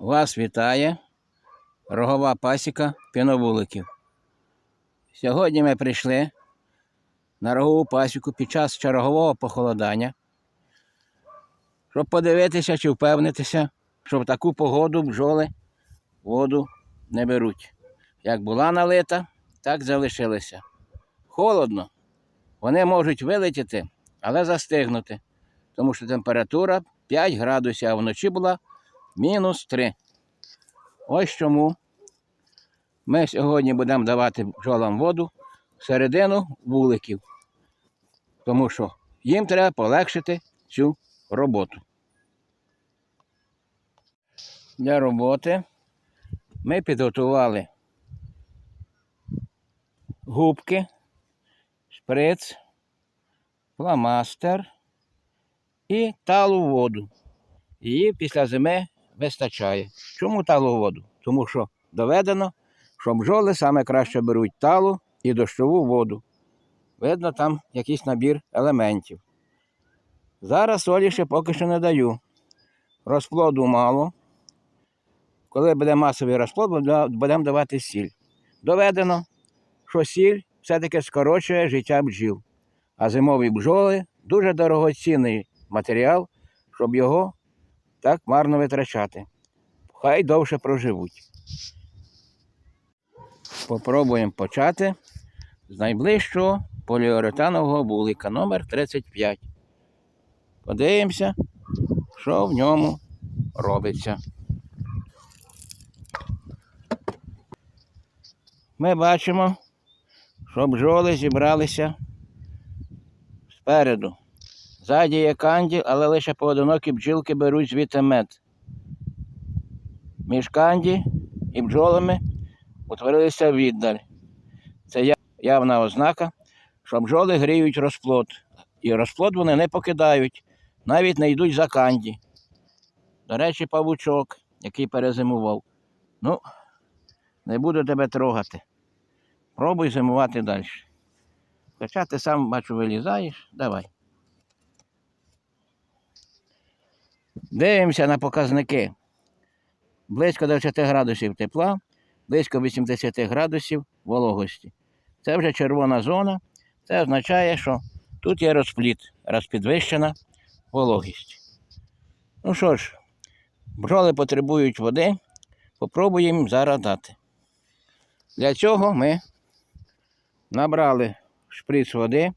Вас вітає рогова пасіка піновуликів. Сьогодні ми прийшли на рогову пасіку під час чергового похолодання, щоб подивитися чи впевнитися, що в таку погоду бджоли воду не беруть. Як була налита, так залишилися. Холодно. Вони можуть вилетіти, але застигнути, тому що температура 5 градусів, а вночі була мінус 3. Ось чому ми сьогодні будемо давати бджолам воду всередину вуликів, тому що їм треба полегшити цю роботу. Для роботи ми підготували губки, шприц, фломастер і талу воду. Її після зими вистачає. Чому талу воду? Тому що доведено, що бджоли саме краще беруть талу і дощову воду. Видно, там якийсь набір елементів. Зараз солі ще поки що не даю. Розплоду мало. Коли буде масовий розплод, будемо давати сіль. Доведено, що сіль все-таки скорочує життя бджіл. А зимові бджоли дуже дорогоцінний матеріал, щоб його так марно витрачати. Хай довше проживуть. Попробуємо почати з найближчого поліуретанового вулика номер 35. Подивимося, що в ньому робиться. Ми бачимо, що бджоли зібралися спереду. Ззаді є канді, але лише поодинокі бджілки беруть звідти мед. Між канді і бджолами утворилися віддаль. Це явна ознака, що бджоли гріють розплод. І розплод вони не покидають, навіть не йдуть за канді. До речі, павучок, який перезимував. Ну, не буду тебе трогати. Пробуй зимувати далі. Хоча ти сам бачу вилізаєш, давай. Дивимося на показники. Близько 20 градусів тепла, близько 80 градусів вологості. Це вже червона зона. Це означає, що тут є розпліт, розпідвищена вологість. Ну що ж, бджоли потребують води, попробуємо зараз дати. Для цього ми набрали шприц води,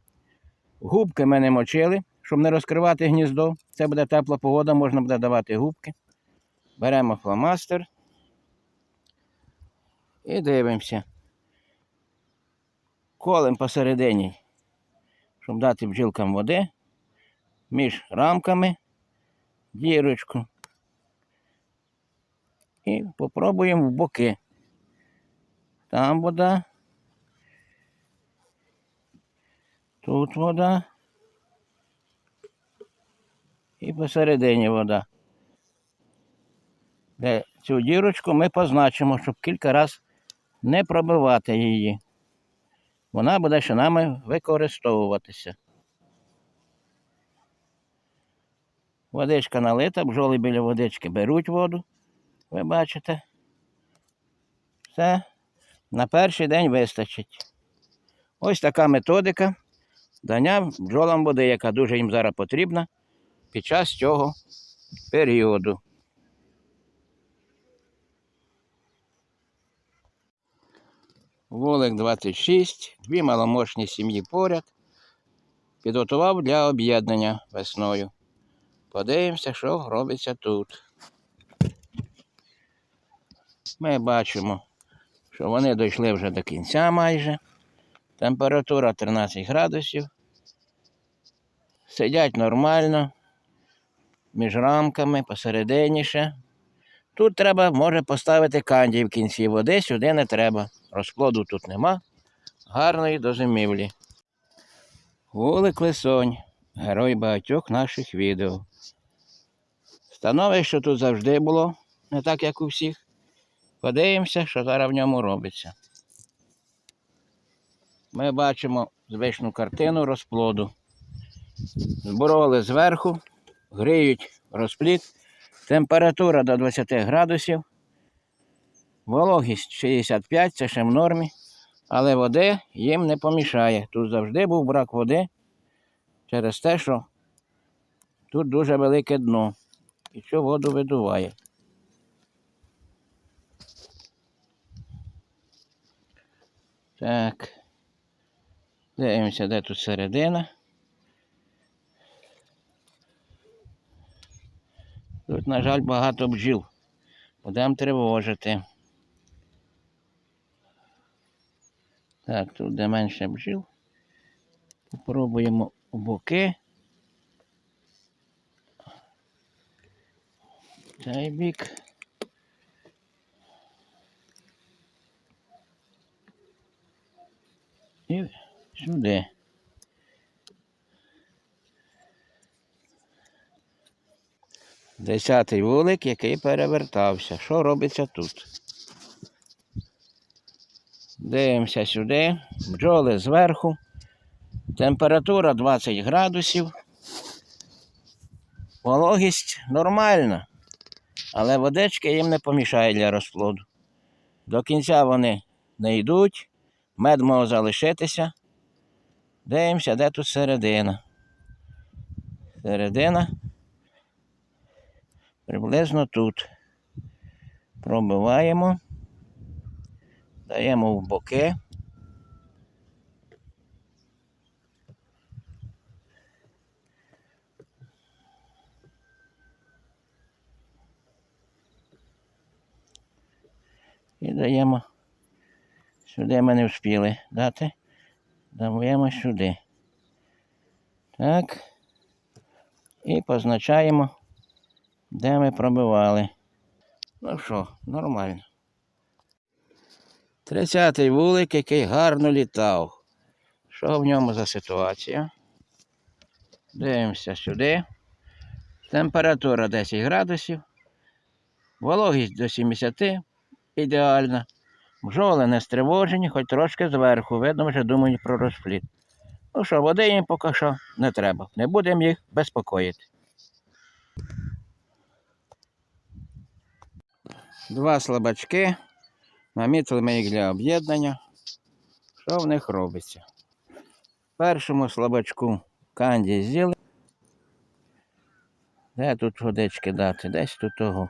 губки ми не мочили, щоб не розкривати гніздо. Це буде тепла погода, можна буде давати губки. Беремо фломастер і дивимося. Колем посередині, щоб дати бджілкам води, між рамками дірочку. І попробуємо в боки. Там вода. Тут вода. І посередині вода. Де цю дірочку ми позначимо, щоб кілька разів не пробивати її. Вона буде ще нами використовуватися. Водичка налита, бджоли біля водички беруть воду. Ви бачите. Все. На перший день вистачить. Ось така методика дання бджолам води, яка дуже їм зараз потрібна під час цього періоду. Волик 26, дві маломощні сім'ї поряд. Підготував для об'єднання весною. Подивимося, що робиться тут. Ми бачимо, що вони дійшли вже до кінця майже. Температура 13 градусів. Сидять нормально, між рамками, посередині ще. Тут треба, може, поставити канді в кінці води, сюди не треба. Розплоду тут нема. Гарної до зимівлі. Вулик Лисонь, герой багатьох наших відео. Становище тут завжди було, не так, як у всіх. Подивимося, що зараз в ньому робиться. Ми бачимо звичну картину розплоду. Збороли зверху, гріють розплід, Температура до 20 градусів. Вологість 65, це ще в нормі. Але води їм не помішає. Тут завжди був брак води через те, що тут дуже велике дно. І цю воду видуває. Так. Дивимося, де тут середина. Тут, на жаль, багато бджіл. Будемо тривожити. Так, тут де менше бджіл. Попробуємо у боки. Цей бік. І сюди. Десятий вулик, який перевертався. Що робиться тут? Дивимося сюди. Бджоли зверху. Температура 20 градусів. Вологість нормальна, але водички їм не помішає для розплоду. До кінця вони не йдуть, мед може залишитися. Дивимося, де тут середина. Середина приблизно тут. Пробиваємо, даємо в боки. І даємо сюди ми не встигли дати. Даємо сюди. Так. І позначаємо, де ми пробивали. Ну що, нормально. Тридцятий вулик, який гарно літав. Що в ньому за ситуація? Дивимося сюди. Температура 10 градусів. Вологість до 70 ідеальна. Бджоли не стривожені, хоч трошки зверху. Видно, вже думають про розплід. Ну що, води їм поки що не треба. Не будемо їх безпокоїти. Два слабачки. Намітили ми їх для об'єднання. Що в них робиться? Першому слабачку канді з'їли. Де тут водички дати? Десь тут того.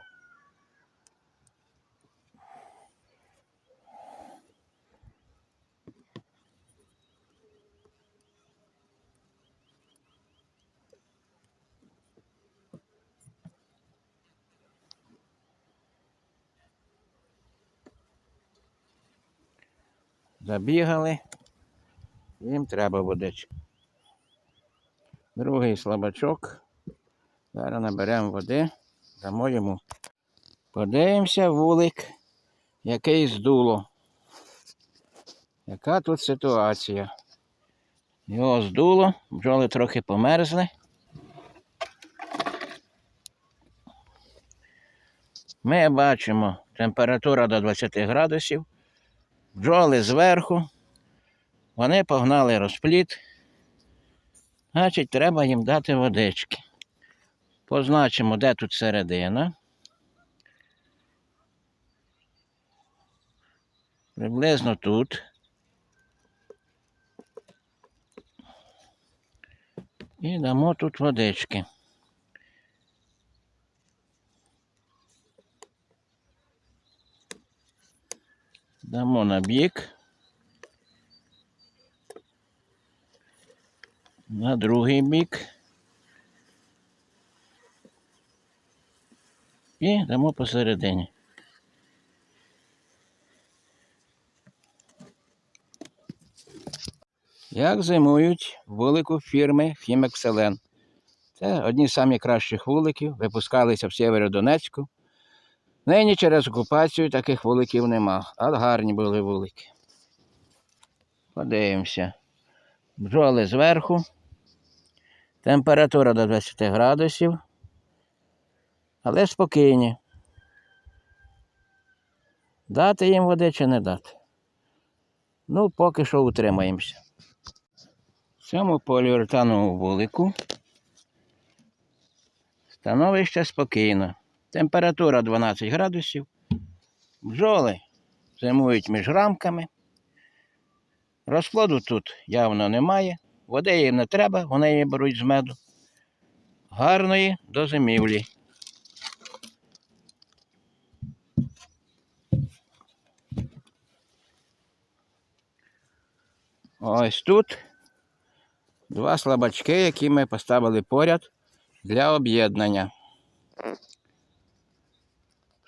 Забігали. Їм треба водички. Другий слабачок. Зараз наберемо води, дамо йому. Подивимося вулик, який здуло. Яка тут ситуація? Його здуло, бджоли трохи померзли. Ми бачимо температура до 20 градусів. Бджоли зверху. Вони погнали розплід. Значить, треба їм дати водички. Позначимо, де тут середина. Приблизно тут. І дамо тут водички. Дамо на бік. На другий бік. І дамо посередині. Як зимують вулику фірми Фімекселен. Це одні з самих кращих вуликів, випускалися в Сєвєродонецьку. Нині через окупацію таких вуликів нема, а гарні були вулики. Подивимося. Бджоли зверху. Температура до 20 градусів. Але спокійні. Дати їм води чи не дати? Ну, поки що утримаємося. В цьому поліуретановому вулику становище спокійно. Температура 12 градусів. Бджоли зимують між рамками. Розплоду тут явно немає. Води їм не треба, вони її беруть з меду. Гарної до зимівлі. Ось тут два слабачки, які ми поставили поряд для об'єднання.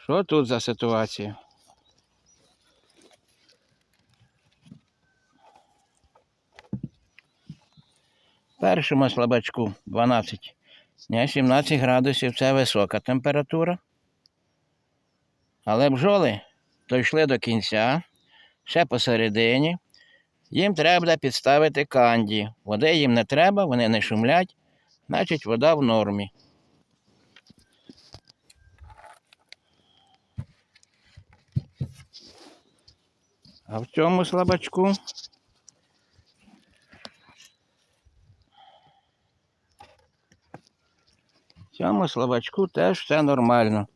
Що тут за ситуація? Першому слабачку 12, не 17 градусів це висока температура. Але бджоли дійшли до кінця, ще посередині. Їм треба підставити канді. Води їм не треба, вони не шумлять, значить вода в нормі. А в цьому слабачку в цьому слабачку теж все нормально.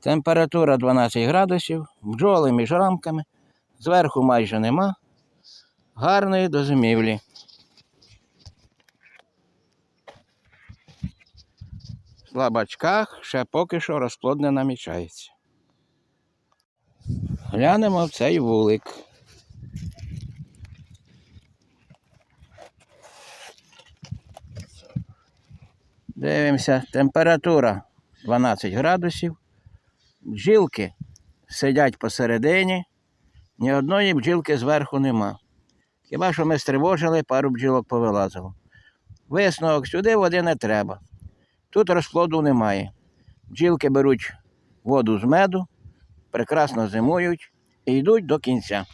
Температура 12 градусів, бджоли між рамками, зверху майже нема. Гарної до зимівлі. В слабачках ще поки що розплод не намічається. Глянемо в цей вулик. Дивимося, температура 12 градусів. Бджілки сидять посередині, ні одної бджілки зверху нема. Хіба що ми стривожили, пару бджілок повилазило. Висновок сюди води не треба. Тут розплоду немає. Бджілки беруть воду з меду, прекрасно зимують і йдуть до кінця.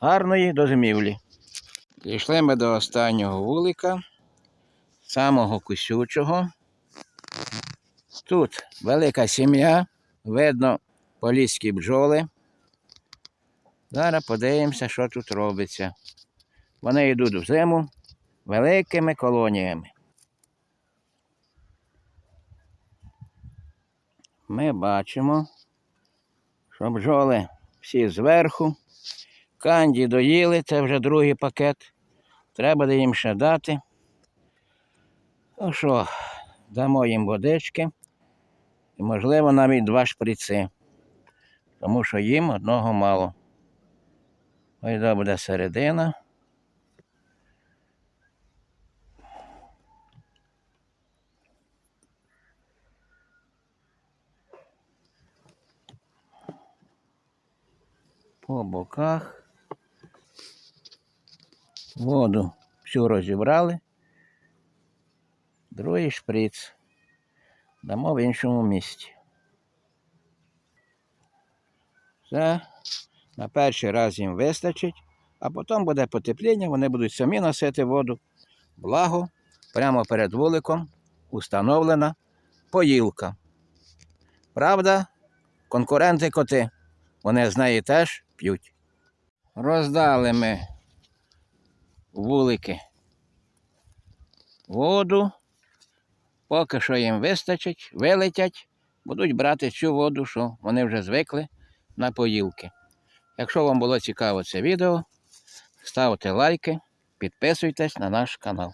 Гарної до зимівлі. Дійшли ми до останнього вулика, самого кусючого. Тут велика сім'я, видно поліські бджоли. Зараз подивимося, що тут робиться. Вони йдуть в зиму великими колоніями. Ми бачимо, що бджоли всі зверху. Канді доїли, це вже другий пакет. Треба їм ще дати. Ну що, дамо їм водички і, можливо, навіть два шприци, тому що їм одного мало. Ось де буде середина. По боках. Воду всю розібрали. Другий шприц. Дамо в іншому місці. Все. На перший раз їм вистачить, а потім буде потепління, вони будуть самі носити воду. Благо, прямо перед вуликом установлена поїлка. Правда, конкуренти коти, вони з неї теж п'ють. Роздали ми вулики воду. Поки що їм вистачить, вилетять, будуть брати цю воду, що вони вже звикли на поїлки. Якщо вам було цікаво це відео, ставте лайки, підписуйтесь на наш канал.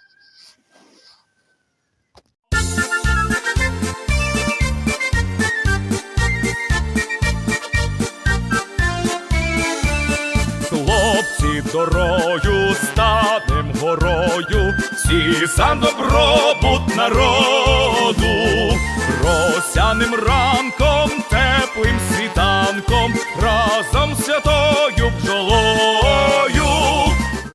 праці, за добробут народу, росяним ранком, теплим світанком, разом святою бджолою.